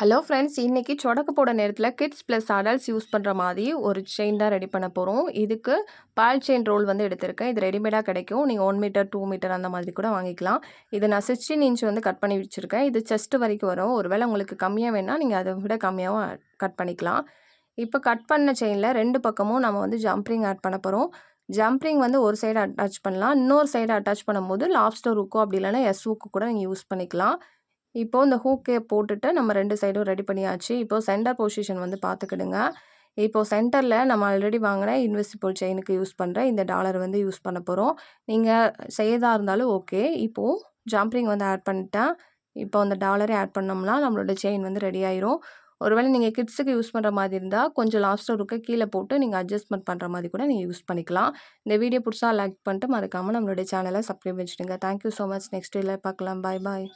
Hello friends இன்றைக்கி சொடக்கு போட நேரத்தில் கிட்ஸ் ப்ளஸ் அடல்ட்ஸ் யூஸ் பண்ணுற மாதிரி ஒரு செயின் தான் ரெடி பண்ண போகிறோம் இதுக்கு பால் செயின் ரோல் வந்து எடுத்திருக்கேன். இது ரெடிமேடாக கிடைக்கும். நீங்கள் ஒன் மீட்டர் டூ மீட்டர் அந்த மாதிரி கூட வாங்கிக்கலாம். இது நான் சிக்ஸ்டீன் இன்ச் வந்து கட் பண்ணி வச்சுருக்கேன். இது செஸ்ட் வரைக்கும் வரும். ஒருவேளை உங்களுக்கு கம்மியாக வேணால் நீங்கள் அதை விட கம்மியாகவும் கட் பண்ணிக்கலாம். இப்போ கட் பண்ண செயினில் ரெண்டு பக்கமும் நம்ம வந்து ஜம்ப்ரிங் ஆட் பண்ண போகிறோம் ஜம்ப்ரிங் வந்து ஒரு சைடு அட்டாச் பண்ணலாம். இன்னொரு சைடு அட்டாச் பண்ணும்போது லாப்ஸ்டர் ஊக்கோ அப்படி இல்லைன்னா எஸ் ஊக்கு கூட நீங்கள் யூஸ் பண்ணிக்கலாம். இப்போது இந்த ஹூக்கே போட்டுட்டு நம்ம ரெண்டு சைடும் ரெடி பண்ணியாச்சு. இப்போது சென்டர் பொசிஷன் வந்து பார்த்துக்கிடுங்க இப்போது சென்டரில் நம்ம ஆல்ரெடி வாங்கின இன்வெஸ்டிபிள் செயினுக்கு யூஸ் பண்ணுற இந்த டாலர் வந்து யூஸ் பண்ண போகிறோம் நீங்கள் செய்யதாக இருந்தாலும் ஓகே. இப்போது ஜம்ப்ரிங் வந்து ஆட் பண்ணிட்டேன் இப்போ அந்த டாலரே ஆட் பண்ணோம்னா நம்மளோட செயின் வந்து ரெடி ஆயிரும். ஒருவேளை நீங்கள் கிட்ஸுக்கு யூஸ் பண்ணுற மாதிரி இருந்தால் கொஞ்சம் லாஸ்ட் ஒருக்கு கீழே போட்டு நீங்கள் அட்ஜஸ்ட்மெண்ட் பண்ணுற மாதிரி கூட நீங்கள் யூஸ் பண்ணிக்கலாம். இந்த வீடியோ பிடிச்சா லைக் பண்ணிட்டு மறக்காமல் நம்மளுடைய சேனலை சப்ஸ்கிரைப் வச்சுடுங்க. தேங்க்யூ ஸோ மச் நெக்ஸ்ட் வீடியோவில் பார்க்கலாம். பாய் பாய்